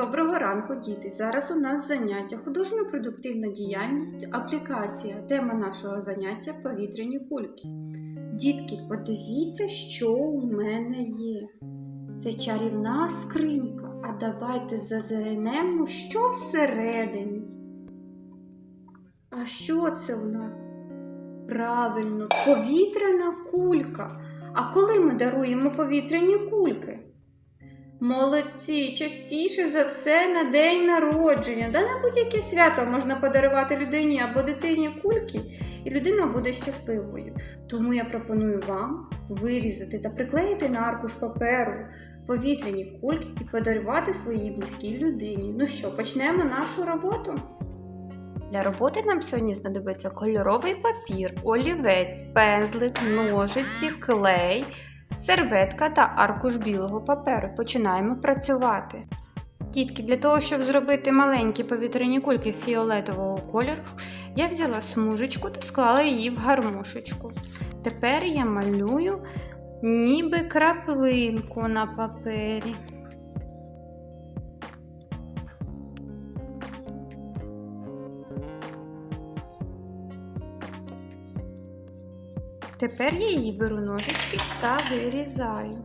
Доброго ранку, діти! Зараз у нас заняття художньо-продуктивна діяльність, аплікація. Тема нашого заняття повітряні кульки. Дітки, подивіться, що у мене є. Це чарівна скринька. А давайте зазирнемо, що всередині. А що це у нас? Правильно, повітряна кулька. А коли ми даруємо повітряні кульки? Молодці, частіше за все на день народження. Да на будь-яке свято можна подарувати людині або дитині кульки, і людина буде щасливою. Тому я пропоную вам вирізати та приклеїти на аркуш паперу повітряні кульки і подарувати своїй близькій людині. Ну що, почнемо нашу роботу? Для роботи нам сьогодні знадобиться кольоровий папір, олівець, пензлик, ножиці, клей, серветка та аркуш білого паперу. Починаємо працювати. Дітки, для того, щоб зробити маленькі повітряні кульки фіолетового кольору, я взяла смужечку та склала її в гармошечку. Тепер я малюю ніби краплинку на папері. Тепер я її беру ножички та вирізаю.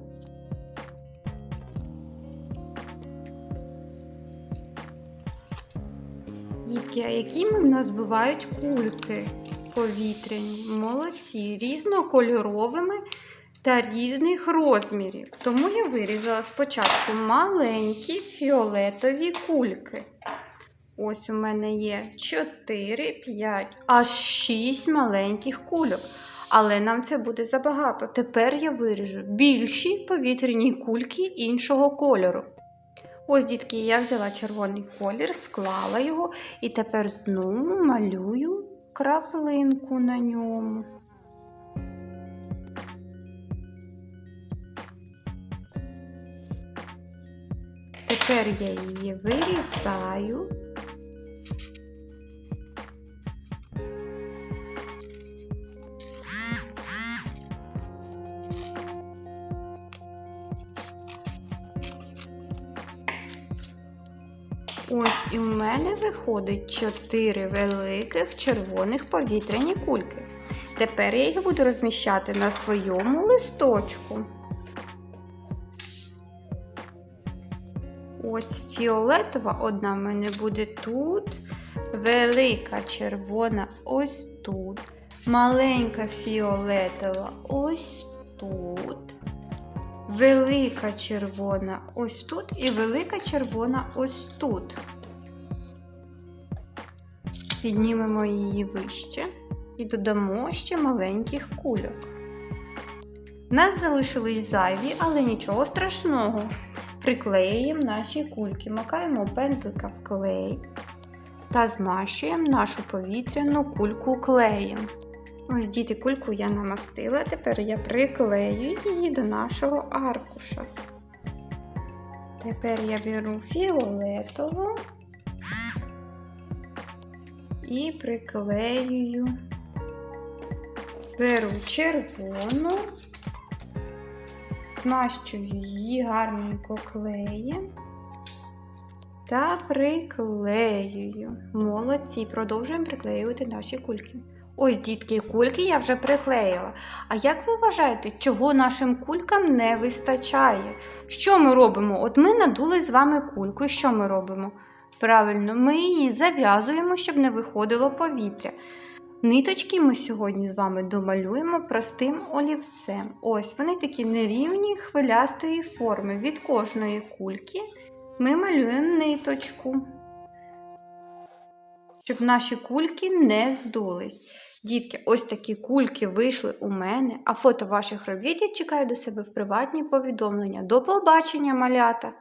Дітки, а якими в нас бувають кульки повітряні? Молодці, різнокольоровими та різних розмірів. Тому я вирізала спочатку маленькі фіолетові кульки. Ось у мене є 4, 5, аж 6 маленьких кульок. Але нам це буде забагато. Тепер я виріжу більші повітряні кульки іншого кольору. Ось, дітки, я взяла червоний колір, склала його і тепер знову малюю краплинку на ньому. Тепер я її вирізаю. Ось і в мене виходить 4 великих червоних повітряні кульки. Тепер я їх буду розміщати на своєму листочку. Ось фіолетова одна в мене буде тут, велика червона ось тут, маленька фіолетова ось тут. Велика червона ось тут і велика червона ось тут. Піднімемо її вище і додамо ще маленьких кульок. У нас залишились зайві, але нічого страшного. Приклеюємо наші кульки, макаємо пензлика в клей та змащуємо нашу повітряну кульку клеєм. Ось діти, кульку я намастила, тепер я приклею її до нашого аркуша. Тепер я беру фіолетову і приклеюю, беру червону, змащую її гарненько клеєм та приклеюю. Молодці, продовжуємо приклеювати наші кульки. Ось, дітки, кульки я вже приклеїла. А як ви вважаєте, чого нашим кулькам не вистачає? Що ми робимо? От ми надули з вами кульку, що ми робимо? Правильно, ми її зав'язуємо, щоб не виходило повітря. Ниточки ми сьогодні з вами домалюємо простим олівцем. Ось вони такі нерівні хвилястої форми. Від кожної кульки ми малюємо ниточку щоб наші кульки не здулись. Дітки, ось такі кульки вийшли у мене, а фото ваших робіт я чекаю до себе в приватні повідомлення. До побачення, малята!